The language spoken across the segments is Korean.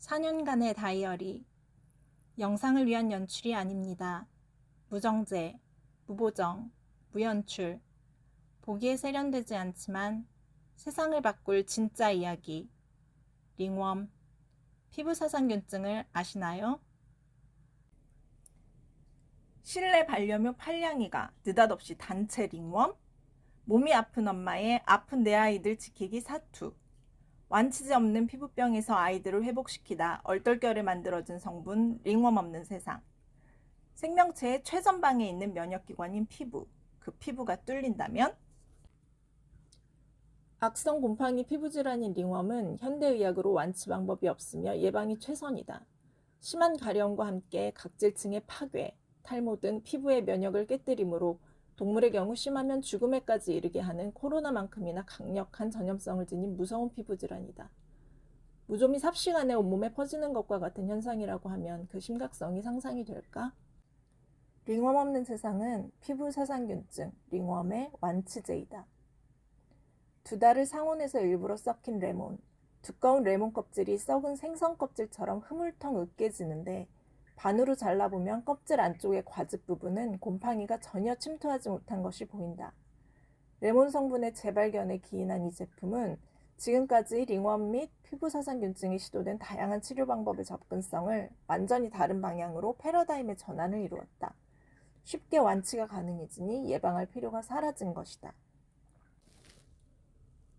4년간의 다이어리. 영상을 위한 연출이 아닙니다. 무정제, 무보정, 무연출. 보기에 세련되지 않지만 세상을 바꿀 진짜 이야기. 링웜. 피부사상균증을 아시나요? 실내 반려묘 팔량이가 느닷없이 단체 링웜? 몸이 아픈 엄마의 아픈 내 아이들 지키기 사투. 완치제 없는 피부병에서 아이들을 회복시키다 얼떨결에 만들어진 성분 링웜 없는 세상. 생명체의 최전방에 있는 면역기관인 피부. 그 피부가 뚫린다면? 악성 곰팡이 피부 질환인 링웜은 현대의학으로 완치 방법이 없으며 예방이 최선이다. 심한 가려움과 함께 각질층의 파괴, 탈모 등 피부의 면역을 깨뜨리므로 동물의 경우 심하면 죽음에까지 이르게 하는 코로나만큼이나 강력한 전염성을 지닌 무서운 피부 질환이다. 무좀이 삽시간에 온몸에 퍼지는 것과 같은 현상이라고 하면 그 심각성이 상상이 될까? 링웜 없는 세상은 피부 사상균증, 링웜의 완치제이다. 두 달을 상온에서 일부러 썩힌 레몬, 두꺼운 레몬 껍질이 썩은 생선 껍질처럼 흐물텅 으깨지는데 반으로 잘라보면 껍질 안쪽의 과즙 부분은 곰팡이가 전혀 침투하지 못한 것이 보인다. 레몬 성분의 재발견에 기인한 이 제품은 지금까지 링웜 및 피부사상균증이 시도된 다양한 치료 방법의 접근성을 완전히 다른 방향으로 패러다임의 전환을 이루었다. 쉽게 완치가 가능해지니 예방할 필요가 사라진 것이다.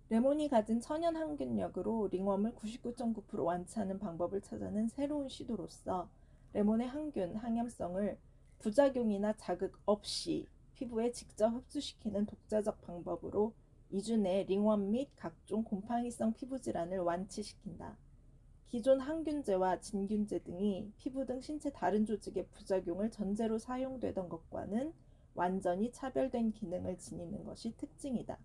레몬이 가진 천연 항균력으로 링웜을 99.9% 완치하는 방법을 찾아낸 새로운 시도로서 레몬의 항균, 항염성을 부작용이나 자극 없이 피부에 직접 흡수시키는 독자적 방법으로 2주 내에 링웜 및 각종 곰팡이성 피부 질환을 완치시킨다. 기존 항균제와 진균제 등이 피부 등 신체 다른 조직의 부작용을 전제로 사용되던 것과는 완전히 차별된 기능을 지니는 것이 특징이다.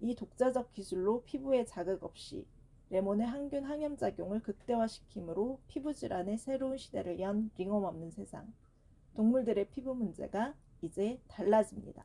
이 독자적 기술로 피부에 자극 없이 레몬의 항균 항염 작용을 극대화시키므로 피부 질환의 새로운 시대를 연 링웜 없는 세상. 동물들의 피부 문제가 이제 달라집니다.